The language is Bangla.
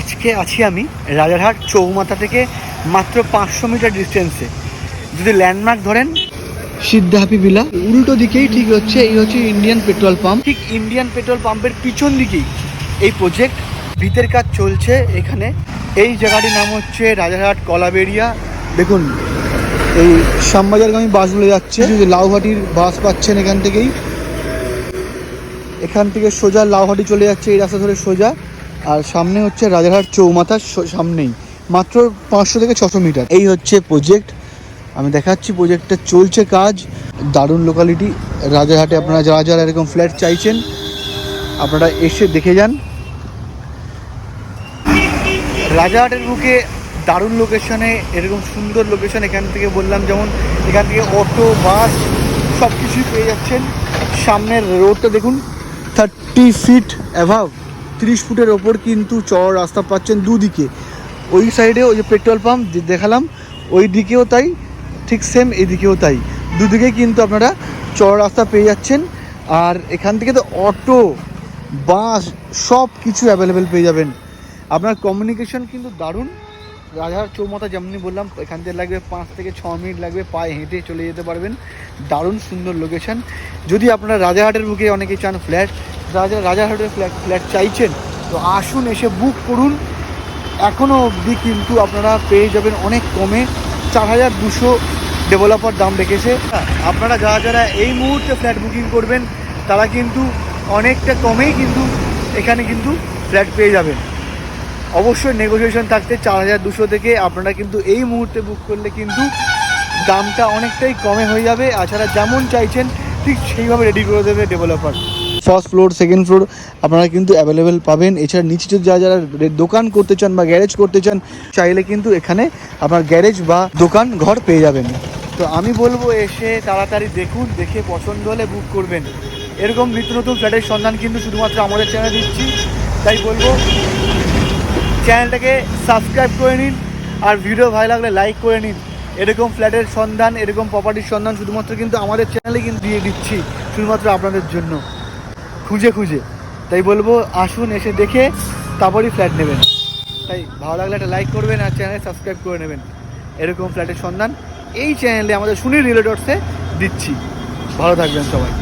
আজকে আছি আমি রাজারহাট চৌমাথা থেকে মাত্র পাঁচশো মিটার ডিস্টেন্সে যদি ল্যান্ডমার্ক ধরেন সিদ্ধা হ্যাপি বিলা। উল্টো দিকেই ঠিক হচ্ছে এই হচ্ছে ইন্ডিয়ান পেট্রোল পাম্প ঠিক ইন্ডিয়ান পেট্রোল পাম্পের পিছন দিকেই এই প্রজেক্ট ভিতের কাজ চলছে এখানে। এই জায়গাটির নাম হচ্ছে রাজারহাট কলাবেরিয়া দেখুন এই শ্যামবাজারগামী বাসগুলো যাচ্ছে। যদি লাউহাটির বাস পাচ্ছেন এখান থেকেই। এখান থেকে সোজা লাউহাটি চলে যাচ্ছে এই রাস্তা ধরে সোজা। আর সামনে হচ্ছে রাজারহাট চৌমাথার সামনেই, মাত্র পাঁচশো থেকে ছশো মিটার। এই হচ্ছে প্রজেক্ট আমি দেখাচ্ছি প্রজেক্টটা চলছে কাজ। দারুণ লোকালিটি রাজারহাটে আপনারা যারা যারা এরকম ফ্ল্যাট চাইছেন, আপনারা এসে দেখে যান। রাজারহাটের বুকে দারুণ লোকেশনে এরকম সুন্দর লোকেশন এখান থেকে বললাম, যেমন এখান থেকে অটো বাস সব কিছুই পেয়ে যাচ্ছেন। সামনের রোডটা দেখুন থার্টি ফিট অ্যাভাব তিরিশ ফুটের ওপর কিন্তু চড় রাস্তা পাচ্ছেন দুদিকে। ওই সাইডে ওই যে পেট্রোল পাম্প দেখালাম, ওই দিকেও তাই, ঠিক সেম এদিকেও তাই। দুদিকে কিন্তু আপনারা চড় রাস্তা পেয়ে যাচ্ছেন। আর এখান থেকে তো অটো, বাস, সব কিছু অ্যাভেলেবেল পেয়ে যাবেন। আপনার কমিউনিকেশন কিন্তু দারুণ। রাজার চৌমাথা যেমনি বললাম, এখান থেকে লাগবে পাঁচ থেকে ছ মিনিট লাগবে, পায়ে হেঁটে চলে যেতে পারবেন। দারুণ সুন্দর লোকেশন যদি আপনারা রাজাহাটের বুকে অনেকে চান ফ্ল্যাট রাজা রাজারহাটের ফ্ল্যাট ফ্ল্যাট চাইছেন। তো আসুন, এসে বুক করুন। এখনও অবধি কিন্তু আপনারা পেয়ে যাবেন অনেক কমে চার হাজার দুশো ডেভেলপার দাম রেখেছে। আপনারা যারা যারা এই মুহূর্তে ফ্ল্যাট বুকিং করবেন, তারা কিন্তু অনেকটা কমেই কিন্তু এখানে কিন্তু ফ্ল্যাট পেয়ে যাবেন। অবশ্যই নেগোসিয়েশন থাকতে চার হাজার দুশো থেকে আপনারা কিন্তু এই মুহূর্তে বুক করলে কিন্তু দামটা অনেকটাই কমে হয়ে যাবে। তাছাড়া যেমন চাইছেন, ঠিক সেইভাবে রেডি করে দেবে developer first floor second floor আপনারা কিন্তু অ্যাভেলেবেল পাবেন। এছাড়া নিচে যারা যারা দোকান করতে চান বা গ্যারেজ করতে চান, চাইলে কিন্তু এখানে আপনার গ্যারেজ বা দোকান ঘর পেয়ে যাবেন। তো আমি বলব এসে তাড়াতাড়ি দেখুন, দেখে পছন্দ হলে বুক করবেন। এরকম নিত্য নতুন ফ্ল্যাটের সন্ধান কিন্তু শুধুমাত্র আমাদের চ্যানেলে দিচ্ছি। তাই বলব চ্যানেলটাকে সাবস্ক্রাইব করে নিন আর ভিডিও ভালো লাগলে লাইক করে নিন। এরকম ফ্ল্যাটের সন্ধান, এরকম প্রপার্টির সন্ধান শুধুমাত্র কিন্তু আমাদের চ্যানেলে কিন্তু দিয়ে দিচ্ছি, শুধুমাত্র আপনাদের জন্য। খুঁজে খুঁজে। তাই বলব, আসুন, এসে দেখে তারপরই ফ্ল্যাট নেবেন। তাই ভালো লাগলে একটা লাইক করবেন আর চ্যানেলে সাবস্ক্রাইব করে নেবেন। এরকম ফ্ল্যাটের সন্ধান এই চ্যানেলে আমাদের সুনীল রিলেটর্সে দিচ্ছি। ভালো থাকবেন সবাই।